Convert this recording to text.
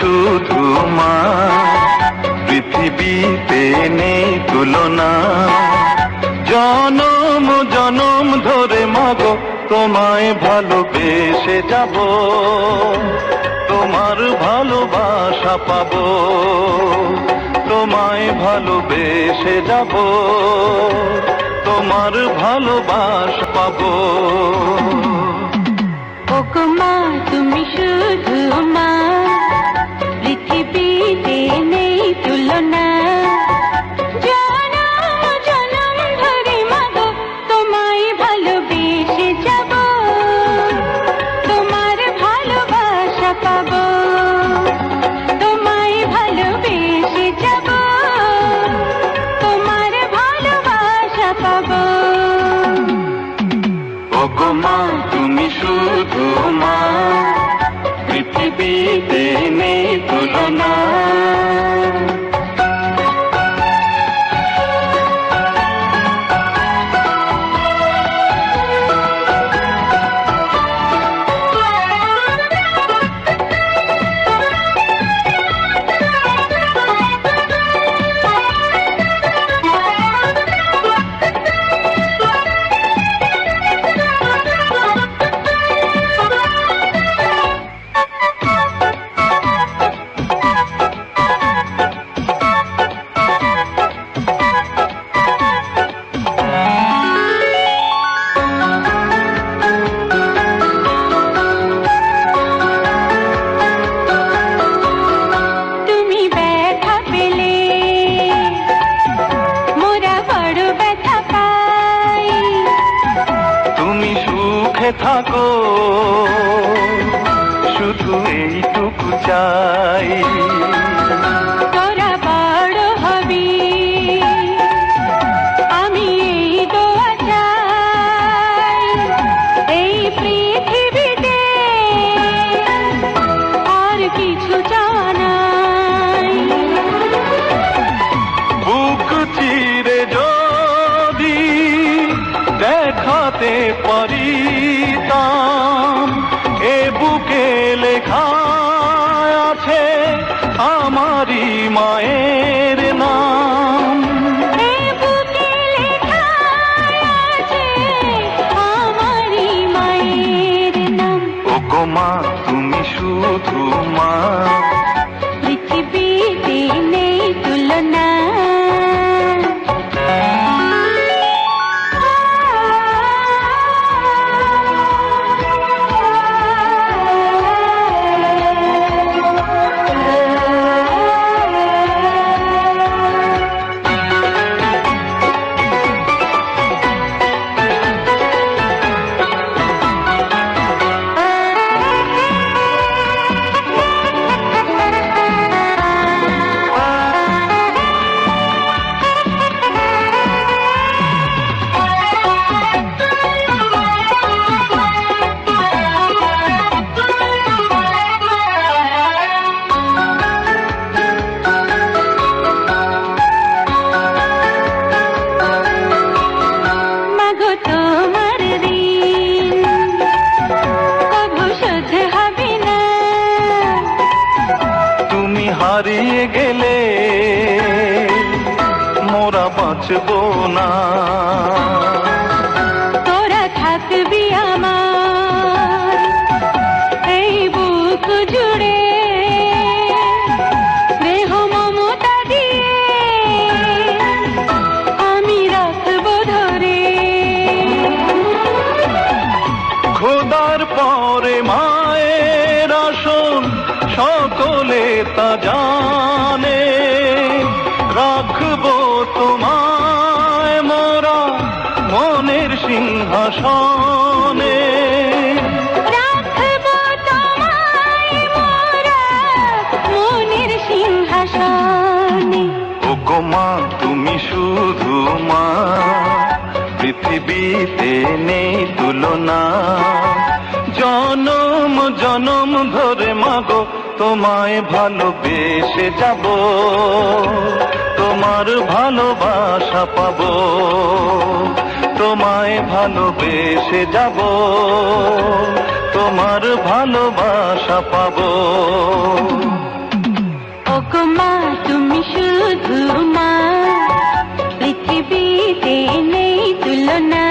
শুধু মা, পৃথিবীতে নেই তুলনা। জনম জনম ধরে মগ, তোমায় ভালোবেসে যাব। তোমার ভালোবাসা পাব, তোমায় ভালোবেসে যাব। তোমার ভালোবাসা পাবো। ওগো তুমি শুধু মা। পৃথিবীতে নেই তুলনা। থাকো। শুধু এইটুকু চাই। মায়ের নাম। ও মা তুমি শুধু মা। গেলে মোরা বাঁচবো না। তোরা থাকবি আমার এই বুক জুড়ে। দেহ মমতা দিয়ে আমি রাখব ধরে। খোদার পরে মায়ের আসন সকলে তা জানে। তোমায় মোরা মনের সিংহাসনে। রাখব তোমায় মোরা মনের সিংহাসনে। মা তুমি শুধু মা পৃথিবীতে নেই তুলনা। জনম জনম ধরে মাগো তোমায় ভালোবেসে যাব, তোমার ভালোবাসা পাব, তোমায় ভালোবেসে যাব, তোমার ভালোবাসা পাব। মা, তুমি শুধু মা, পৃথিবীতে নেই তুলনা।